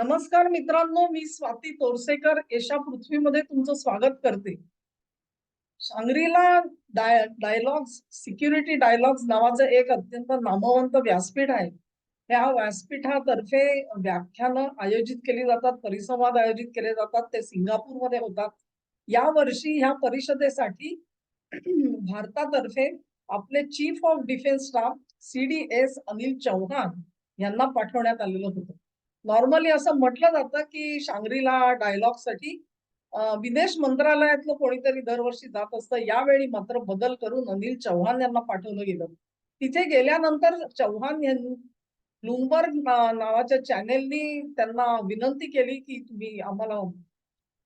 नमस्कार मित्रांनो मी स्वाती तोरसेकर. एशा पृथ्वीमध्ये तुमचं स्वागत करते. शांग्रीला डाय डायलॉग्स सिक्युरिटी डायलॉग्स नावाचं एक अत्यंत नामवंत व्यासपीठ आहे. या व्यासपीठातर्फे व्याख्यानं आयोजित केली जातात परिसंवाद आयोजित केले जातात ते सिंगापूरमध्ये होतात. या वर्षी ह्या परिषदेसाठी भारतातर्फे आपले chief of defence staff C D S Anil Chauhan यांना पाठवण्यात आलेलं होतं. नॉर्मली असं म्हटलं जातं की शांग्रीला डायलॉगसाठी विदेश मंत्रालयातलं कोणीतरी दरवर्षी जात असतं. यावेळी मात्र बदल करून अनिल चौहान यांना पाठवलं गेलं. तिथे गेल्यानंतर चौहान यांनी ब्लूमबर्ग नावाच्या चॅनेलनी त्यांना विनंती केली की तुम्ही आम्हाला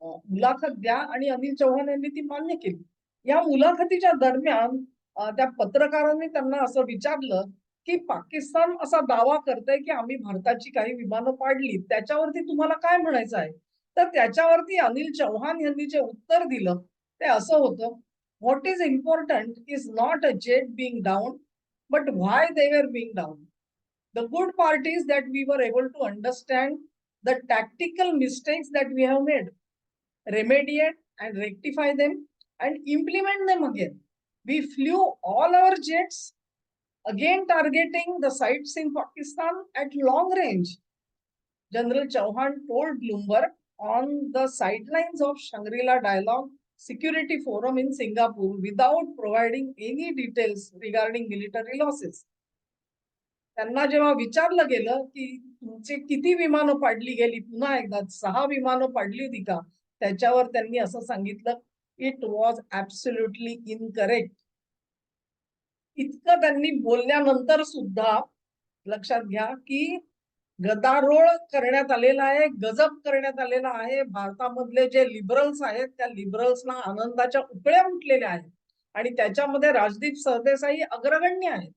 मुलाखत द्या आणि अनिल चौहान यांनी ती मान्य केली. या मुलाखतीच्या दरम्यान त्या पत्रकारांनी त्यांना असं विचारलं की पाकिस्तान असा दावा करतय की आम्ही भारताची काही विमानं पाडली त्याच्यावरती तुम्हाला काय म्हणायचं आहे? तर त्याच्यावरती अनिल चौहान यांनी जे उत्तर दिलं ते असं होतं what is important is not a jet being down but why they were being down the good part is that we were able to understand the tactical mistakes that we have made remediate and rectify them and implement them again we flew all our jets again targeting the sites in Pakistan at long range. General Chauhan told Bloomberg on the sidelines of Shangri-La Dialogue Security Forum in Singapore without providing any details regarding military losses. त्यांना जेव्हा विचारलं गेलं की तुमचे किती विमानं पाडली गेली पुन्हा एकदा सहा विमानं पाडली होती का त्याच्यावर त्यांनी असं सांगितलं इट वॉज ऍब्सोल्युटली इनकरेक्ट इतकं त्यांनी बोलल्यानंतर सुद्धा लक्षात घ्या की गदारोळ करण्यात आलेला आहे गजब करण्यात आलेला आहे. भारतामधले जे लिबरल्स आहेत त्या लिबरल्सना आनंदाच्या उकळ्या उठलेल्या आहेत. आणि त्याच्यामध्ये राजदीप सरदेसाई अग्रगण्य आहेत.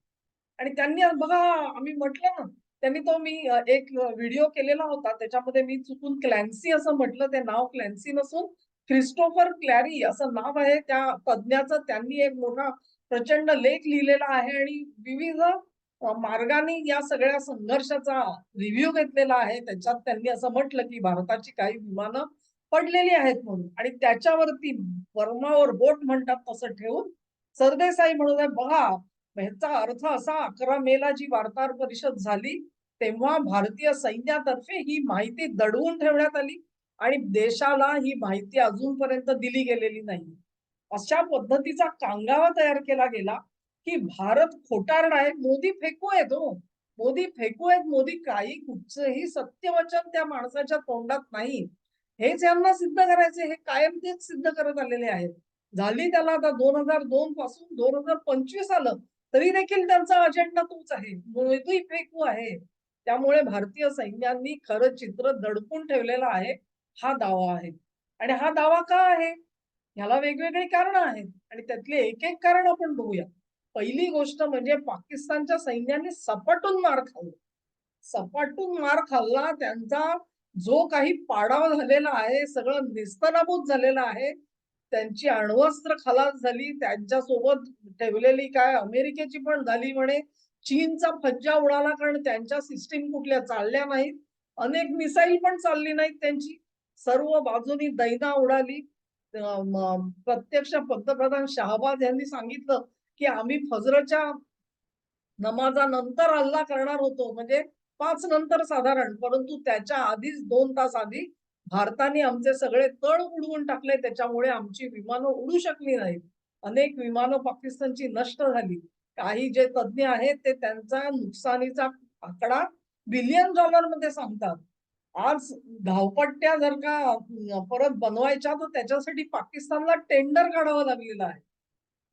आणि त्यांनी बघा आम्ही म्हटलं ना त्यांनी तो मी एक व्हिडिओ केलेला होता. त्याच्यामध्ये मी चुकून क्लॅन्सी असं म्हटलं. ते नाव क्लॅन्सी नसून क्रिस्टोफर क्लॅरी असं नाव आहे. त्या तज्ज्ञाचं त्यांनी एक मोठा प्रचंड लेख लिहिलेला आहे आणि विविध मार्गाने या सगळ्या संघर्षाचा रिव्ह्यू घेतलेला आहे. त्याच्यात त्यांनी असं म्हटलं की भारताची काही विमानं पडलेली आहेत म्हणून. आणि त्याच्यावरती वर्मावर बोट म्हणतात तसं ठेवून सरदेसाई म्हणून बघा ह्याचा अर्थ असा अकरा मेला जी वार्ताहर परिषद झाली तेव्हा भारतीय सैन्यातर्फे ही माहिती दडवून ठेवण्यात आली आणि देशाला ही माहिती अजूनपर्यंत दिली गेलेली नाही. अशा पद्धतीचा कांगावा तयार केला गेला की भारत खोटारडा आहे. मोदी फेकू आहेत हो. मोदी फेकू आहेत. मोदी काही कुठचंही सत्यवचन त्या माणसाच्या तोंडात नाही. हेच यांना सिद्ध करायचे. हे कायम तेच सिद्ध करत आलेले आहेत. झाली त्याला आता दोन हजार दोन पासून दोन हजार पंचवीस आलं तरी देखील त्यांचा अजेंडा तोच आहे. मोदी फेकू आहे. त्यामुळे भारतीय सैन्यांनी खरं चित्र दडपून ठेवलेलं आहे. हा दावा आहे. आणि हा दावा का आहे? ह्याला वेगवेगळी कारण आहेत. आणि त्यातले एक एक कारण आपण बघूया. पहिली गोष्ट म्हणजे पाकिस्तानच्या सैन्याने सपाटून मार खाल्ला. सपाटून मार खाल्ला. त्यांचा जो काही पाडाव झालेला आहे सगळं निस्तनाभूत झालेलं आहे त्यांची अण्वस्त्र खलास झाली. त्यांच्यासोबत ठेवलेली काय अमेरिकेची पण झाली म्हणे. चीनचा फज्जा उडाला कारण त्यांच्या सिस्टीम कुठल्या चालल्या नाहीत. अनेक मिसाईल पण चालली नाहीत त्यांची. सर्व बाजूनी दैना उडाली. प्रत्यक्ष पंतप्रधान शहाबाद यांनी सांगितलं की आम्ही फजरच्या नमाजानंतर हल्ला करणार होतो. म्हणजे पाच नंतर साधारण परंतु त्याच्या आधीच दोन तास आधी भारताने आमचे सगळे तळ उडवून टाकले. त्याच्यामुळे आमची विमानं उडू शकली नाहीत. अनेक विमानं पाकिस्तानची नष्ट झाली. काही जे तज्ज्ञ आहेत ते त्यांचा नुकसानीचा आकडा बिलियन डॉलरमध्ये सांगतात. आज धावपट्ट्या जर का परत बनवायच्या तर त्याच्यासाठी पाकिस्तानला टेंडर काढावं लागलेलं आहे.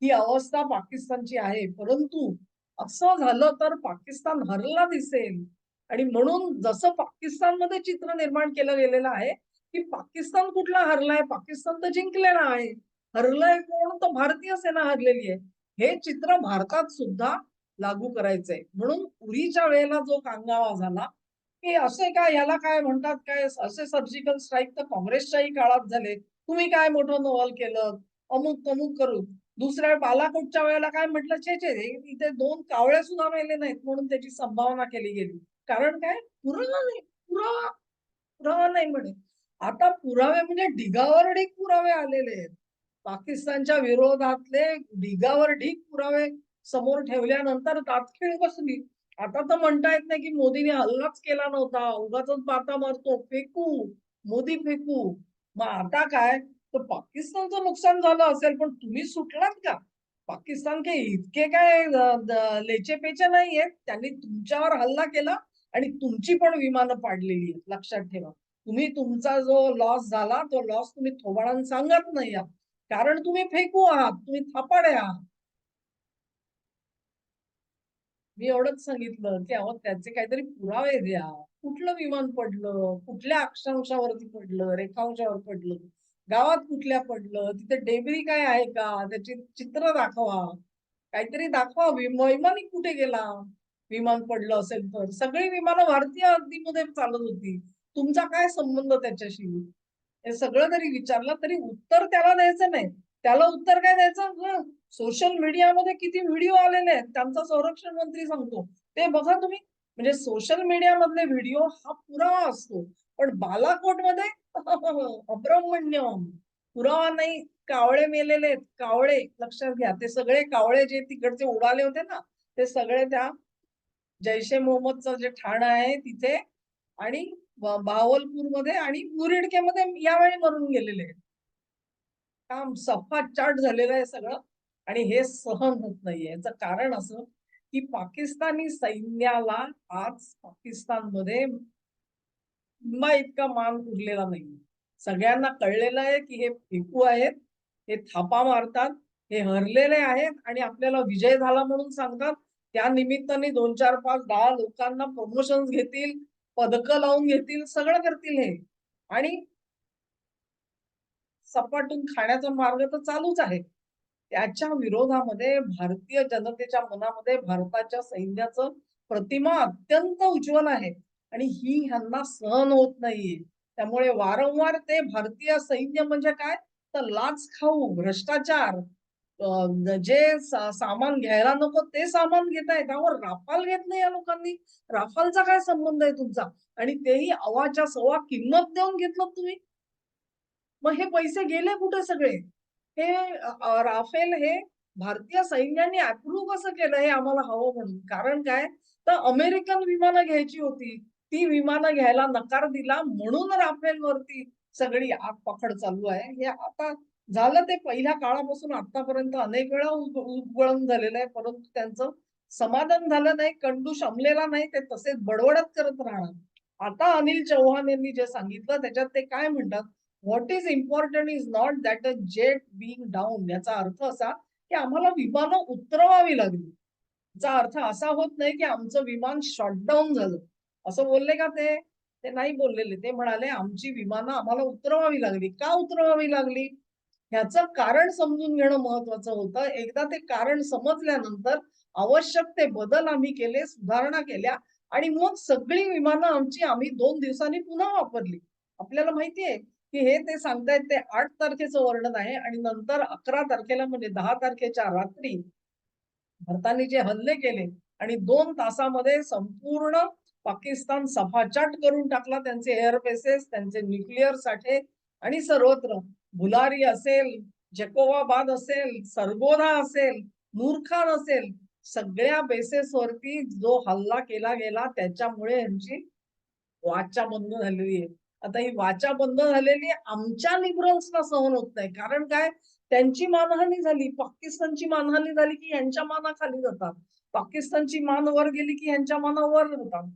ही अवस्था पाकिस्तानची आहे. परंतु असं झालं तर पाकिस्तान हरला दिसेल. आणि म्हणून जसं पाकिस्तानमध्ये चित्र निर्माण केलं गेलेलं आहे की पाकिस्तान कुठला हरलाय? पाकिस्तान तर जिंकलेला आहे. हरलंय कोण? तर भारतीय सेना हरलेली आहे. हे चित्र भारतात सुद्धा लागू करायचंय. म्हणून उरीच्या वेळेला जो कांगावा झाला की असे काय याला काय म्हणतात काय असे सर्जिकल स्ट्राईक तर काँग्रेसच्याही काळात झाले. तुम्ही काय मोठं नवल केलं? अमुक तमुक करू दुसऱ्या बालाकोटच्या वेळेला काय म्हटलं? छे छे इथे दोन कावळे सुद्धा मेले नाहीत म्हणून त्याची संभावना केली गेली. कारण काय? पुरावा नाही. पुरावा. पुरावा नाही म्हणे. आता पुरावे म्हणजे ढिगावर ढीग पुरावे आलेले आहेत. पाकिस्तानच्या विरोधातले ढिगावर ढीग पुरावे समोर ठेवल्यानंतर तातखीळ बसली. आता तर म्हणता येत नाही की मोदीने हल्लाच केला नव्हता. उगाच पाता मारतो फेकू मोदी फेकू. मग आता काय? तर पाकिस्तानचं नुकसान झालं असेल पण तुम्ही सुटलात का? पाकिस्तान के इतके काय लेचेपेचे नाही आहेत त्यांनी तुमच्यावर हल्ला केला आणि तुमची पण विमानं पाडलेली आहेत. लक्षात ठेवा. तुम्ही तुमचा जो लॉस झाला तो लॉस तुम्ही थोबाडान सांगत नाही आहात. कारण तुम्ही फेकू आहात तुम्ही थापाडे आहात. मी एवढंच सांगितलं की अहो त्याचे काहीतरी पुरावे द्या. कुठलं विमान पडलं? कुठल्या अक्षांशावरती पडलं? रेखांशावर पडलं? गावात कुठल्या पडलं? तिथे डेबरी काय आहे का? त्याची चित्र दाखवा. काहीतरी दाखवा. वैमानिक कुठे गेला? विमान पडलं असेल तर. सगळी विमानं भारतीय हद्दीमध्ये चालत होती. तुमचा काय संबंध त्याच्याशी? हे सगळं जरी विचारलं तरी उत्तर त्याला द्यायचं नाही. त्याला उत्तर काय द्यायचं? सोशल मीडियामध्ये किती व्हिडिओ आलेले आहेत त्यांचा संरक्षण मंत्री सांगतो. ते बघा तुम्ही म्हणजे सोशल मीडिया मधले व्हिडिओ हा पुरावा असतो. पण बालाकोटमध्ये पुरावा नाही कावळे मेलेले आहेत कावळे लक्षात घ्या. ते सगळे कावळे जे तिकडचे उडाले होते ना ते सगळे त्या जैशे मोहम्मदचं जे ठाण आहे तिथे आणि भावलपूरमध्ये आणि मुरिडकेमध्ये यावेळी मरून गेलेले आहेत. काम सफा चाट झालेलं आहे सगळं. आणि हे सहन होत नाहीये याचं कारण असं की पाकिस्तानी सैन्याला आज पाकिस्तानमध्ये इतका मान उरलेला नाही सगळ्यांना कळलेलं आहे की हे फेकू आहेत हे थापा मारतात हे हरलेले आहेत आणि आपल्याला विजय झाला म्हणून सांगतात. त्या निमित्ताने दोन चार पाच दहा लोकांना प्रमोशन घेतील पदक लावून घेतील सगळं करतील हे. आणि सपाटून खाण्याचा मार्ग तर चालूच आहे. त्याच्या विरोधामध्ये भारतीय जनतेच्या मनामध्ये भारताच्या सैन्याचं प्रतिमा अत्यंत उज्ज्वल आहे. आणि ही ह्यांना सहन होत नाहीये. त्यामुळे वारंवार ते भारतीय सैन्य म्हणजे काय? तर लाच खाऊ भ्रष्टाचार जे सामान घ्यायला नको ते सामान घेत आहे त्यावर राफाल घेत नाही या लोकांनी. राफालचा काय संबंध आहे तुमचा? आणि तेही अवाच्या सव्वा किंमत देऊन घेतलं तुम्ही? मग हे पैसे गेले कुठे सगळे? हे राफेल हे भारतीय सैन्याने अप्रूव्ह कसं केलं हे आम्हाला हवं म्हणून. कारण काय? तर अमेरिकन विमानं घ्यायची होती. ती विमानं घ्यायला नकार दिला म्हणून राफेल वरती सगळी आग पकड चालू आहे. हे आता झालं ते पहिल्या काळापासून आतापर्यंत अनेक वेळा उद्वळण झालेलं आहे. परंतु त्यांचं समाधान झालं नाही कंडू शमलेला नाही ते तसेच बडबडत करत राहणार. आता अनिल चौहान यांनी जे सांगितलं त्याच्यात ते काय म्हणतात? What is important is not that a jet being down याचा अर्थ असा की आम्हाला विमानं उतरवावी लागली. याचा अर्थ असा होत नाही की आमचं विमान शॉटडाऊन झालं. असं बोलले का ते? ते नाही बोललेले. ते म्हणाले आमची विमानं आम्हाला उतरवावी लागली. का उतरवावी लागली? ह्याचं कारण समजून घेणं महत्वाचं होतं. एकदा ते कारण समजल्यानंतर आवश्यक ते बदल आम्ही केले सुधारणा केल्या आणि मग सगळी विमानं आमची आम्ही दोन दिवसांनी पुन्हा वापरली. आपल्याला माहितीये की हे ते सांगतायत ते आठ तारखेचं वर्णन आहे आणि नंतर अकरा तारखेला म्हणजे दहा तारखेच्या रात्री भारताने जे हल्ले केले आणि दोन तासामध्ये संपूर्ण पाकिस्तान सफाचाट करून टाकला त्यांचे एअर बेसेस त्यांचे न्यूक्लिअर साठे आणि सर्वत्र. भुलारी असेल जकोवाबाद असेल सरगोदा असेल नूरखान असेल सगळ्या बेसेसवरती जो हल्ला केला गेला त्याच्यामुळे यांची वाचा बंद झालेली आहे. आता ही वाचा बंद झालेली आमच्या लिबरल्सना सहन होत नाही. कारण काय? त्यांची मानहानी झाली. पाकिस्तानची मानहानी झाली की यांच्या मानाखाली जातात. पाकिस्तानची मान वर गेली की यांच्या मानावर जातात.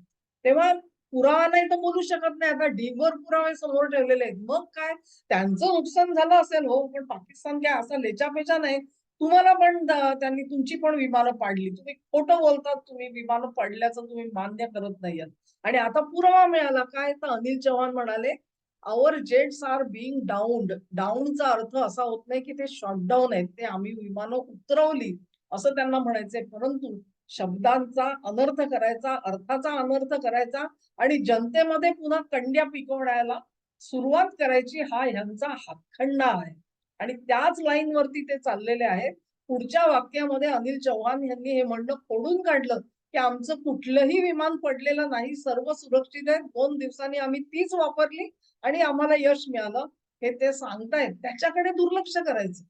तेव्हा पुरावा नाही तर बोलू शकत नाही. आता ढीगभर पुरावे समोर ठेवलेले आहेत. मग काय? त्यांचं नुकसान झालं असेल हो पण पाकिस्तान काय असा लेचापेचा नाही. तुम्हाला पण त्यांनी तुमची पण विमानं पाडली. तुम्ही खोटं बोलतात तुम्ही विमानं पडल्याचं तुम्ही मान्य करत नाही आणि आता पुरावा मिळाला. काय तर अनिल चव्हाण म्हणाले our jets are being down डाऊनचा अर्थ असा होत नाही की ते शॉटडाऊन आहेत. ते आम्ही विमानं उतरवली असं त्यांना म्हणायचंय परंतु शब्दांचा अनर्थ करायचा अर्थाचा अनर्थ करायचा आणि जनतेमध्ये पुन्हा कंड्या पिकवण्याला सुरुवात करायची हा ह्यांचा हातखंडा आहे. आणि त्याच लाईन वरती ते चाललेले आहेत. पुढच्या वाक्यामध्ये अनिल चव्हाण यांनी हे म्हणणं फोडून काढलं. की आमचं कुठलंही विमान पडलेलं नाही सर्व सुरक्षित आहे दोन दिवसांनी आम्ही तीच वापरली आणि आम्हाला यश मिळालं. हे ते सांगतायत. त्याच्याकडे दुर्लक्ष करायचं.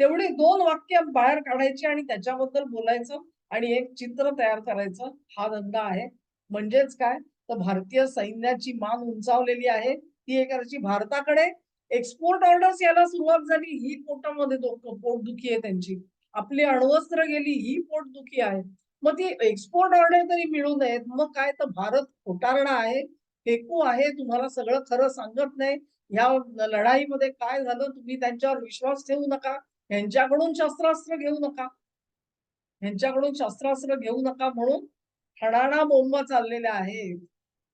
तेवढी दोन वाक्य बाहेर काढायची आणि त्याच्याबद्दल बोलायचं आणि एक चित्र तयार करायचं. हा धंदा आहे. म्हणजेच काय? तर भारतीय सैन्याची मान उंचावलेली आहे. ती एक करायची भारताकडे एक्सपोर्ट ऑर्डर्स यायला सुरुवात झाली. ही पोटामध्ये पोटदुखी आहे त्यांची. आपली अण्वस्त्र गेली ही पोटदुखी आहे. मग ती एक्सपोर्ट ऑर्डर तरी मिळू नयेत. मग काय तर भारत खोटारडा आहे फेकू आहे तुम्हाला सगळं खरं सांगत नाही. ह्या लढाईमध्ये काय झालं तुम्ही त्यांच्यावर विश्वास ठेवू नका. यांच्याकडून शस्त्रास्त्र घेऊ नका. यांच्याकडून शस्त्रास्त्र घेऊ नका म्हणून हणाणा बोंबा चाललेल्या आहेत.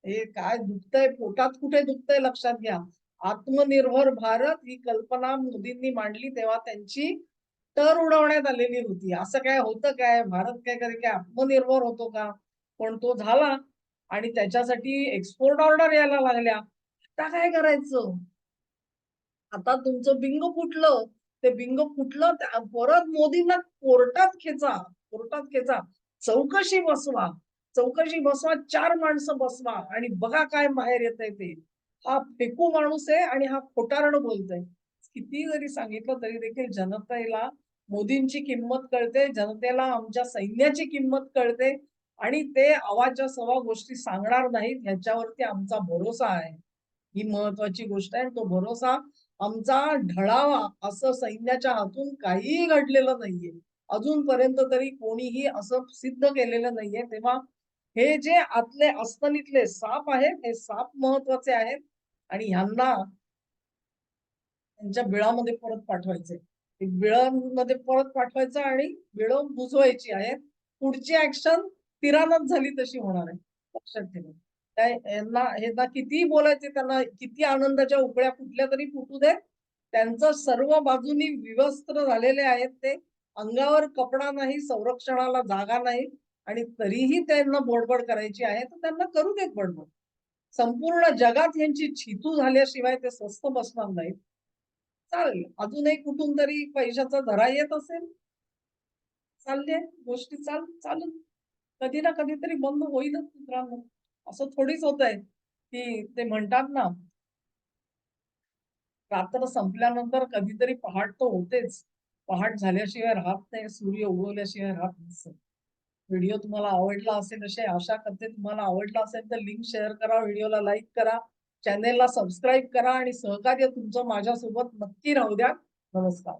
हे काय दुखतंय पोटात कुठे दुखतंय लक्षात घ्या. आत्मनिर्भर भारत ही कल्पना मोदींनी मांडली तेव्हा त्यांची तर उडवण्यात आलेली होती. असं काय होतं काय? भारत काय करे काय आत्मनिर्भर होतो का? पण तो झाला आणि त्याच्यासाठी एक्सपोर्ट ऑर्डर यायला लागल्या. आता काय करायचं? आता तुमचं बिंग फुटलं. ते बिंग फुटलं त्या- परत मोदींना कोर्टात खेचा कोर्टात खेचा. चौकशी बसवा. चौकशी बसवा चार माणसं बसवा आणि बघा काय बाहेर येत आहे ते. हा फेकू माणूस आहे आणि हा खोटारण बोलतोय. किती जरी सांगितलं तरी देखील जनतेला मोदींची किंमत कळते जनतेला आमच्या सैन्याची किंमत कळते आणि ते आवाजच्या सवा गोष्टी सांगणार नाहीत. ह्याच्यावरती आमचा भरोसा आहे. ही महत्वाची गोष्ट आहे. तो भरोसा आमचा ढळावा असं सैन्याच्या हातून काहीही घडलेलं नाहीये. अजूनपर्यंत तरी कोणीही असं सिद्ध केलेलं नाहीये. तेव्हा हे जे आतले अस्तनीतले साप आहेत हे साप महत्त्वाचे आहेत आणि ह्यांना त्यांच्या बिळामध्ये परत पाठवायचे मध्ये परत पाठवायचं आणि बिळं बुजवायची आहे. पुढची ऍक्शन तिरानच झाली तशी होणार आहे. लक्षात ठेवा. यांना यांना कितीही बोलायचे त्यांना किती आनंदाच्या उकळ्या कुठल्या तरी फुटू दे त्यांचं सर्व बाजूनी विवस्त्र झालेले आहेत ते. अंगावर कपडा नाही संरक्षणाला जागा नाही आणि तरीही त्यांना बोडबड करायची आहे तर त्यांना करू देत बडबड. संपूर्ण जगात यांची छितू झाल्याशिवाय ते स्वस्त बसणार नाहीत. चालेल. अजूनही कुठून तरी पैशाचा धरा येत असेल. चालले गोष्टी चाल चालू. कधी ना कधीतरी बंद होईलच मित्रांनो. असं थोडीच होत आहे की ते म्हणतात ना रात्र संपल्यानंतर कधीतरी पहाट तर होतेच. पहाट झाल्याशिवाय राहत नाही. सूर्य उगवल्याशिवाय राहत नसतं व्हिडिओ तुम्हाला आवडला असेल अशी आशा करते. तुम्हाला आवडला असेल तर लिंक शेअर करा व्हिडिओला लाईक करा. चॅनेलला सबस्क्राईब करा आणि सहकार्य तुमचं माझ्यासोबत नक्की राहू द्या. नमस्कार.